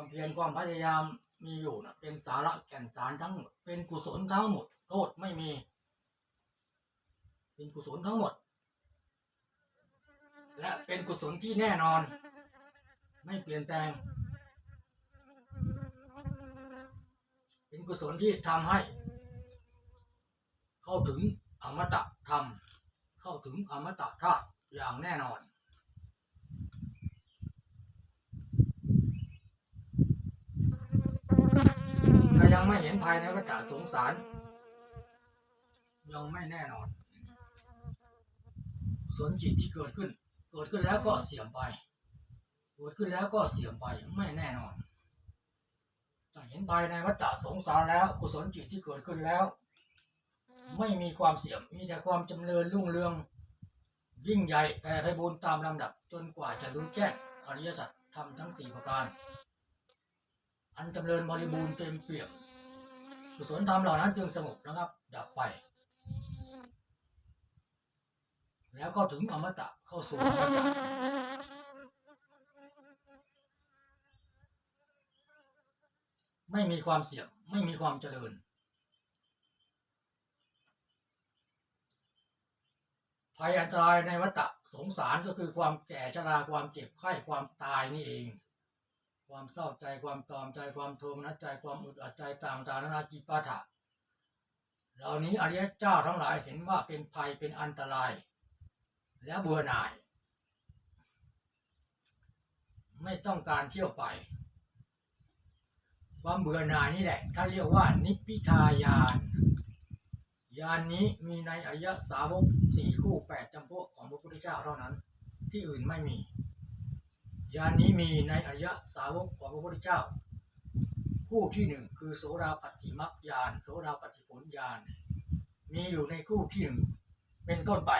ความเพียรความพยายามมีอยู่นะเป็นสาระแก่นสารทั้งหมดเป็นกุศลทั้งหมดโทษไม่มี เป็นกุศลทั้งหมด และเป็นกุศลที่แน่นอน ไม่เปลี่ยนแปลง เป็นกุศลที่ทำให้ เข้าถึงอมตะธรรมเข้าถึงอมตะธาตุอย่างแน่นอน ยังไม่เห็นภายในวัฏสงสาร ยังไม่แน่นอนส่วนจิตที่เกิดขึ้น เกิดขึ้นแล้วก็เสื่อมไปเกิดขึ้นแล้วก็เสื่อมไปไม่แน่นอนถ้าเห็นภายในวัฏสงสารแล้วกุศลจิตที่เกิดขึ้นแล้ว ไม่มีความเสื่อมมีแต่ความจำเริญรุ่งเรืองยิ่งใหญ่แผ่ไพบูรณ์ตามลำดับ จนกว่าจะรู้แจ้งอริยสัจธรรมทั้งสี่ประการ อันจำเริญบริบูรณ์เต็มเปี่ยมกุศลธรรมเหล่านั้นจึงสงบนะครับ ดับไป แล้วก็ถึงอมตะเข้าสู่อมตะไม่มีความเสี่ยงไม่มีความเจริญ ภัยอันตรายในวัฏสงสารก็คือความแก่ชราความเจ็บไข้ความตายนี่เอง ความเศร้าใจความตอมใจความโทมนัสใจความอึดอัดใจต่างตานานาจิปาถะเหล่านี้อริยเจ้าทั้งหลายเห็นว่าเป็นภัยเป็นอันตราย และเบื่อหน่าย ไม่ต้องการเที่ยวไป ความเบื่อหน่ายนี่แหละถ้าเรียกว่านิพพิทายานยานนี้มีในอริยสาวกสี่คู่แปดจำพวกของพระพุทธเจ้าเท่านั้น ที่อื่นไม่มี ยานนี้มีในอริยสาวกของพระพุทธเจ้า คู่ที่หนึ่งคือโสดาปฏิมักยานโสดาปฏิผลยานมีอยู่ในคู่ที่หนึ่งเป็นต้นไป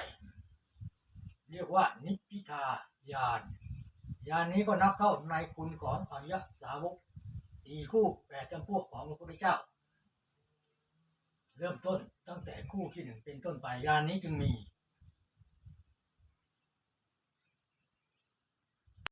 เรียกว่านิพพิทายานยานนี้ก็นับเข้าในคุณของอริยสาวกสี่คู่แปดจำพวกของพระพุทธเจ้า เริ่มต้นตั้งแต่คู่ที่หนึ่งเป็นต้นไปยานนี้จึงมี